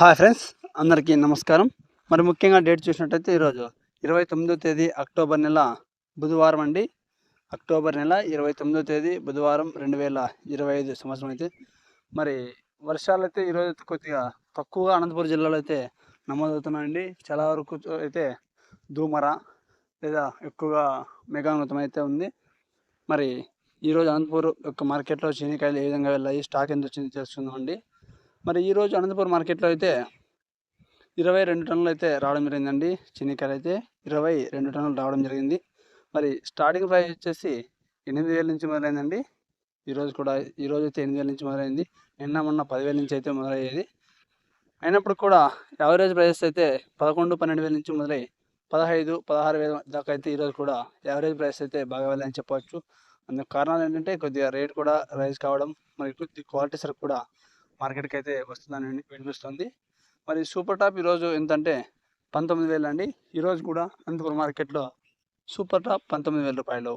Hi friends అందరికీ నమస్కారం. మరి ముఖ్యంగా డేట్ చూసినట్టయితే ఈరోజు ఇరవై తొమ్మిదో తేదీ అక్టోబర్ నెల బుధవారం అండి. అక్టోబర్ నెల ఇరవై తొమ్మిదో తేదీ బుధవారం రెండు వేల ఇరవై ఐదు సంవత్సరం అయితే. మరి వర్షాలు అయితే ఈరోజు కొద్దిగా తక్కువగా అనంతపురం జిల్లాలో అయితే నమోదవుతున్నాయండి చాలా వరకు అయితే దూమర లేదా ఎక్కువగా మేఘానుతం అయితే ఉంది. మరి ఈరోజు అనంతపూర్ యొక్క మార్కెట్లో చీనికాయలు ఏ విధంగా వెళ్ళాయి స్టాక్ ఎంత వచ్చింది తెలుసుకుందామండి. మరి ఈరోజు అనంతపురం మార్కెట్లో అయితే ఇరవై రెండు టన్నులు అయితే రావడం జరిగిందండి. చిన్నికాయలు అయితే ఇరవై రెండు టన్నులు రావడం జరిగింది. మరి స్టార్టింగ్ ప్రైస్ వచ్చేసి ఎనిమిది వేల నుంచి మొదలైందండి. ఈరోజు కూడా ఈరోజు అయితే ఎనిమిది వేల నుంచి మొదలైంది. నిన్న మొన్న పదివేల నుంచి అయితే మొదలయ్యేది. అయినప్పుడు కూడా యావరేజ్ ప్రైస్ అయితే పదకొండు పన్నెండు వేల నుంచి మొదలై పదహైదు పదహారు వేల దాకా అయితే ఈరోజు కూడా యావరేజ్ ప్రైస్ అయితే బాగా వెళ్ళని చెప్పవచ్చు. అందుకు కారణాలు ఏంటంటే కొద్దిగా రేట్ కూడా రైజ్ కావడం మరి క్వాలిటీ సరుకు కూడా మార్కెట్కి అయితే వస్తుందని వినిపిస్తుంది. మరి సూపర్ టాప్ ఈరోజు ఎంతంటే పంతొమ్మిది వేలు అండి ఈరోజు కూడా అనంతపురం మార్కెట్లో సూపర్ టాప్ పంతొమ్మిది వేల రూపాయలు.